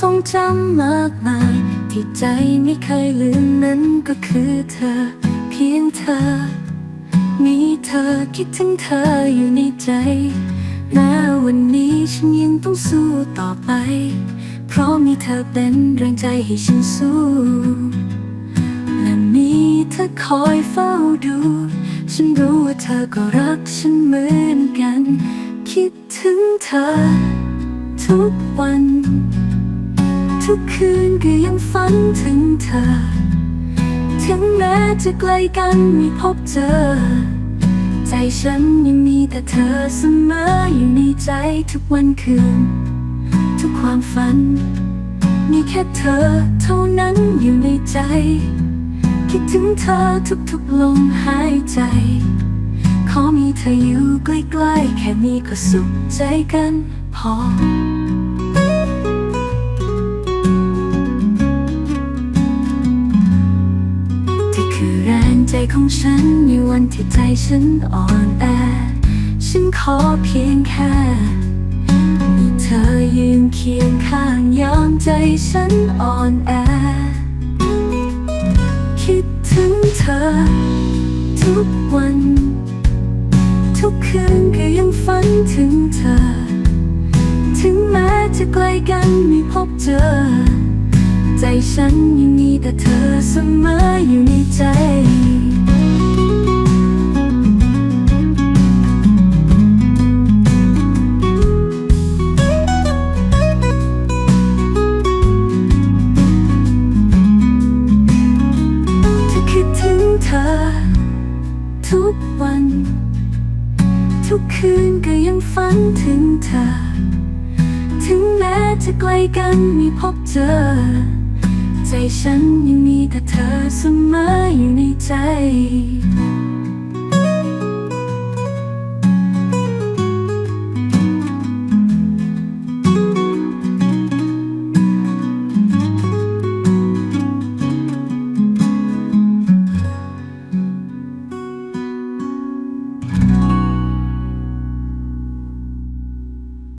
ทรงจำมากมาย ที่ใจไม่เคยลืมนั้นก็คือเธอ เพียงเธอ มีเธอคิดถึงเธออยู่ในใจแม้วันนี้ฉันยังต้องสู้ต่อไป เพราะมีเธอเป็นแรงใจให้ฉันสู้ และมีเธอคอยเฝ้าดู ฉันรู้ว่าเธอก็รักฉันเหมือนกัน คิดถึงเธอ ทุกวัน ทุกคืนก็ยังฝันถึงเธอ ถึงแม้จะไกลกันไม่พบเจอ ใจฉันยังมีแต่เธอเสมออยู่ในใจทุกวันคืน ทุกความฝัน มีแค่เธอเท่านั้นอยู่ในใจ คิดถึงเธอทุกๆลมหายใจ ขอมีเธออยู่ใกล้ๆแค่นี้ก็สุขใจกันพอ คือแรงใจของฉันในวันที่ใจฉันอ่อนแอ ฉันขอเพียงแค่มีเธอยืนเคียงข้างยามใจฉันอ่อนแอ คิดถึงเธอ ทุกวัน ทุกคืนก็ยังฝันถึงเธอ ถึงแม้จะไกลกันไม่พบเจอ ใจฉันยังมีแต่เธอเสมออยู่ในใจถ้าคิดถึงเธอทุกวัน ทุกคืนก็ยังฝันถึงเธอ ถึงแม้จะไกลกันไม่พบเจอ ฉันยังมีแต่เธอเสมออยู่ในใจ